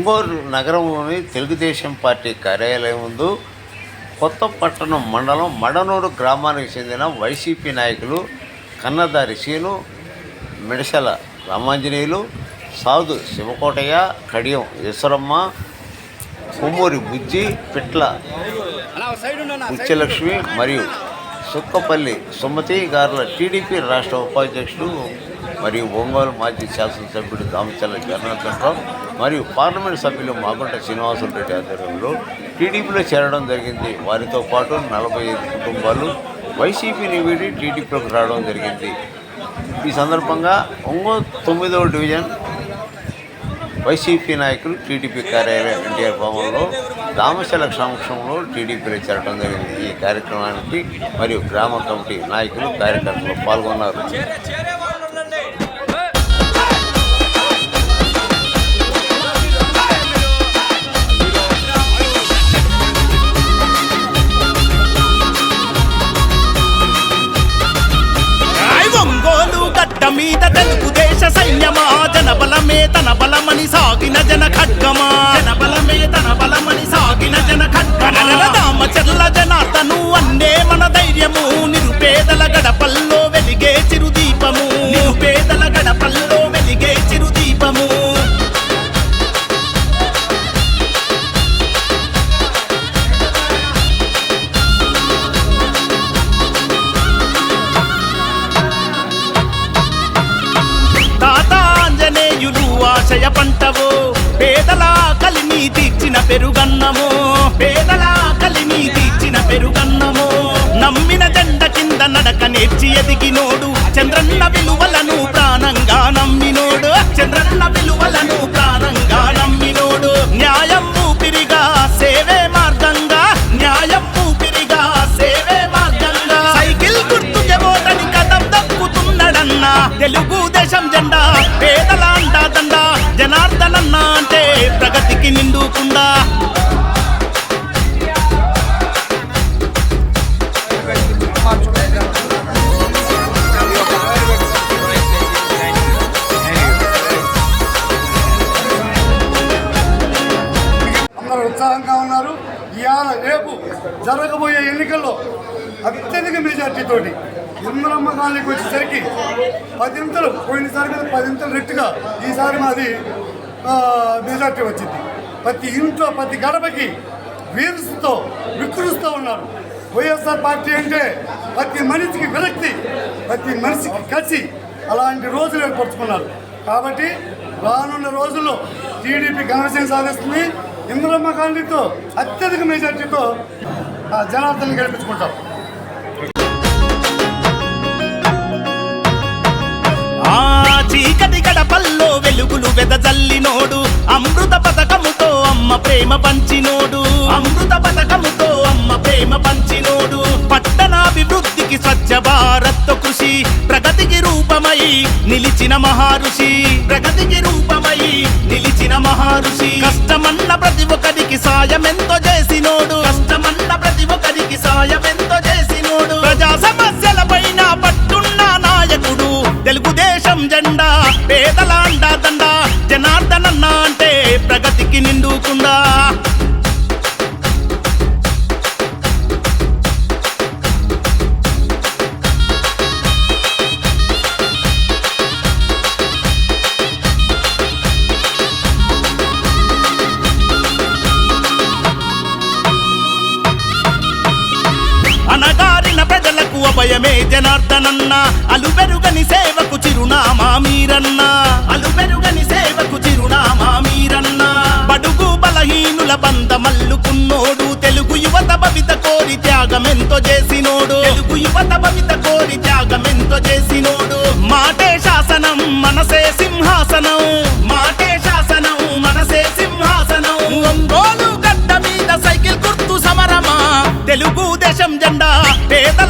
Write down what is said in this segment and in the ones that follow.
ఒంగోలు నగరంలోని తెలుగుదేశం పార్టీ కార్యాలయం ముందు కొత్తపట్టణం మండలం మడనూరు గ్రామానికి చెందిన వైసీపీ నాయకులు కన్నదారి శీను మిడసల రామాంజనేయులు సాధు శివకోటయ్య కడియం ఈశ్వరమ్మ కొమ్మూరి బుజ్జి పిట్ల ఉచ్చలక్ష్మి మరియు సుక్కపల్లి సుమతి గారుల టీడీపీ రాష్ట్ర ఉపాధ్యక్షుడు మరియు ఒంగోలు మాజీ శాసనసభ్యుడు దామచల్ల జనార్దన్ రావు మరియు పార్లమెంట్ సభ్యులు మాగుంట శ్రీనివాసరెడ్డి ఆధ్వర్యంలో టీడీపీలో చేరడం జరిగింది. వారితో పాటు నలభై ఐదు కుటుంబాలు వైసీపీని వీడి టీడీపీలోకి రావడం జరిగింది. ఈ సందర్భంగా ఒంగోలు తొమ్మిదవ డివిజన్ వైసీపీ నాయకులు టీడీపీ కార్యాలయం ఎన్టీఆర్ భవన్లో దామశల సమక్షంలో టీడీపీలో చేరడం జరిగింది. ఈ కార్యక్రమానికి మరియు గ్రామ కమిటీ నాయకులు కార్యకర్తలు పాల్గొన్నారు. బలమే తన బలమని సాగిన జన ఖడ్గమా? జన బలమే తన బలమని సాగిన జన ఖడ్గమా? రామచర్ల జనార్దను అన్నే మన ధైర్యము నిరుపేదల గడపల్లో ఆశయ పంటవో పేదల కలిని తీర్చిన పెరుగన్నము పేదల కలిని తీర్చిన పెరుగన్నము. నమ్మిన జెండ కింద నడక నేర్చి ఎదిగినోడు చంద్రన్న విలువలను ప్రాణంగా నమ్మినోడు చంద్రన్న విలువలను ప్రాణంగా నమ్మినోడు. న్యాయం ఊపిరిగా సేవే మార్గంగా న్యాయం ఊపిరిగా సేవే మార్గంగా. సైకిల్ గుర్తుకే ఓటని కథం దక్కుతున్నాడన్నా తెలుగుదేశం జెండా పేదల అండా దండ జనార్దనన్న అంటే ప్రగతికి నిండుకుండా. అందరూ ఉత్సాహంగా ఉన్నారు. ఇవాళ రేపు జరగబోయే ఎన్నికల్లో అత్యధిక మెజార్టీతోటి ఇంద్రమ్మ కాలనీకి వచ్చేసరికి పదింతలు పోయినసారి మీద పదింతలు రెట్టుగా ఈసారి మాది మెజార్టీ వచ్చింది. ప్రతి ఇంట్లో ప్రతి గడపకి వీరుస్తూ వికృస్తూ ఉన్నారు. వైఎస్ఆర్ పార్టీ అంటే ప్రతి మనిషికి విరక్తి ప్రతి మనిషికి కసి అలాంటి రోజులు ఏర్పరచుకున్నారు. కాబట్టి రానున్న రోజుల్లో టీడీపీ ఘనవిజయం సాధిస్తుంది. ఇంద్రమ్మ గాంధీతో అత్యధిక మెజార్టీతో జనార్దన్ గెలిపించుకుంటాం. వెలుగులు వెదజల్లినోడు. అమృత పథకముతో అమ్మ ప్రేమ పంచినోడు. అమృత పథకముతో అమ్మ ప్రేమ పంచినోడు. పట్టణాభివృద్ధికి స్వచ్ఛ భారత్ కృషి ప్రగతికి రూపమై నిలిచిన మహారుషి. ప్రగతికి రూపమై నిలిచిన మహారుషి. కష్టమన్న ప్రతి ఒక్కరికి సాయం ఎంతో చేసినోడు. కష్టమన్న ప్రతి ఒక్కరికి సాయం ఎంతో చేసినోడు. ప్రజా సమస్య ప్రగతికి ప్రజలకు జనార్దనన్న. అలుబెరుగని సేవకు చిరునామా మీరన్న. అలుబెరుగని సేవకు చిరునామా మీరన్న. బడుగు బలహీనుల బంద మల్లుకున్నోడు తెలుగు యువత భవిత కోరి త్యాగమెంతో చేసినోడు. తెలుగు యువత భవిత కోరి త్యాగమెంతో చేసినోడు. మాటే శాసనం మనసే సింహాసనం. మాటే శాసనం మనసే సింహాసనం. ఒంగోలు గడ్డ మీద సైకిల్ గుర్తు సమరమా. తెలుగు దేశం జెండా పేదల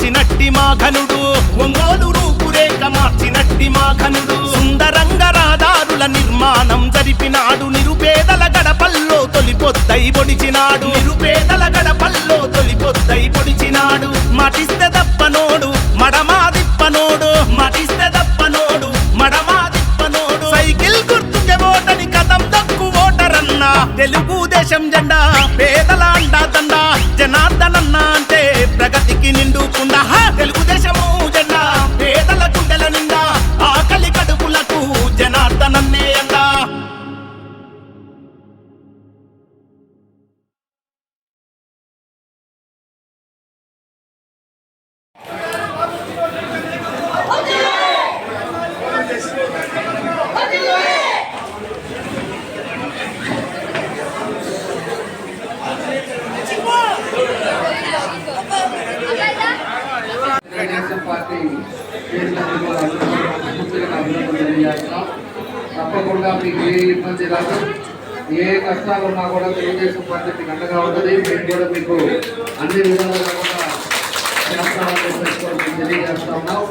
మా ఘనుడు. ఒంగోలు రూపురేఖ మార్చినట్టి మా ఘనుడు. సుందరంగ రాధారుల నిర్మాణం జరిపినాడు. నిరుపేదల గడపల్లో తొలి పొద్దై పొడిచినాడు. నిరుపేదల గడపల్లో తొలి పొద్దై పొడిచినాడు. మాటిస్తే తప్పకుండా మీకు ఏ ఇబ్బంది రాదు. ఏ కష్టాలు ఉన్నా కూడా తెలుగుదేశం పార్టీ మీకు అండగా ఉంటుంది. మేము కూడా మీకు అన్ని విధాలుగా కూడా చేస్తామని తెలియజేస్తా ఉన్నాం.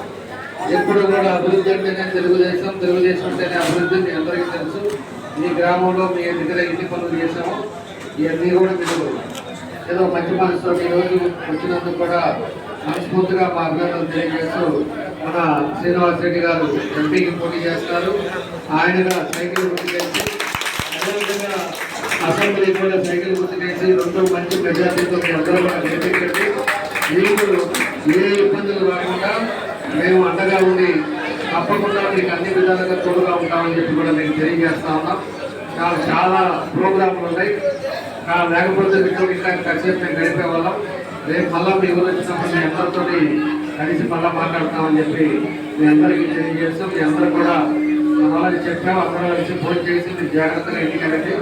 ఎప్పుడు కూడా అభివృద్ధి అంటేనే తెలుగుదేశం తెలుగుదేశం అంటేనే అభివృద్ధి మీ అందరికీ తెలుసు. మీ గ్రామంలో మీ దగ్గర ఎన్ని పనులు చేశామో. ఇవన్నీ కూడా మీరు ఏదో మంచి మనసుతో ఈరోజు రోజు వచ్చినందుకు కూడా మనస్ఫూర్తిగా మా అభినందనలు తెలియజేస్తూ మన శ్రీనివాస్ రెడ్డి గారు ఎంపీకి పోటీ చేస్తారు. ఆయనగా సైకిల్ గుర్తుకేసి అదేవిధంగా అసెంబ్లీ కూడా సైకిల్ గుర్తుకేసి రెండు మంచి మెజార్టీతో అందరూ గెలిపించండి. మీకు ఏ ఇబ్బందులు రాకుండా మేము అండగా ఉండి తప్పకుండా మీకు అన్ని విధాలుగా తోడుగా ఉంటామని చెప్పి కూడా నేను తెలియజేస్తా ఉన్నాం. చాలా చాలా ప్రోగ్రాంలు ఉన్నాయి. లేకపోతే మీతో ఇంకా ఖచ్చితంగా మేము గడిపే వాళ్ళం. రేపు మళ్ళీ మీ ఊరు వచ్చినప్పుడు మీ అందరితో కలిసి మళ్ళా మాట్లాడతామని చెప్పి మీ అందరికీ తెలియజేస్తాం మీ అందరూ కూడా మనం అలాగే చెప్పాము అందరూ కలిసి ఫోన్ చేసి మీరు జాగ్రత్తగా ఇంటికి వెళ్ళండి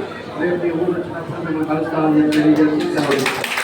రేపు మీ ఊరు వచ్చినప్పుడు మేము కలుస్తామని చెప్పి తెలియజేస్తూ సెలవు ఇస్తాం.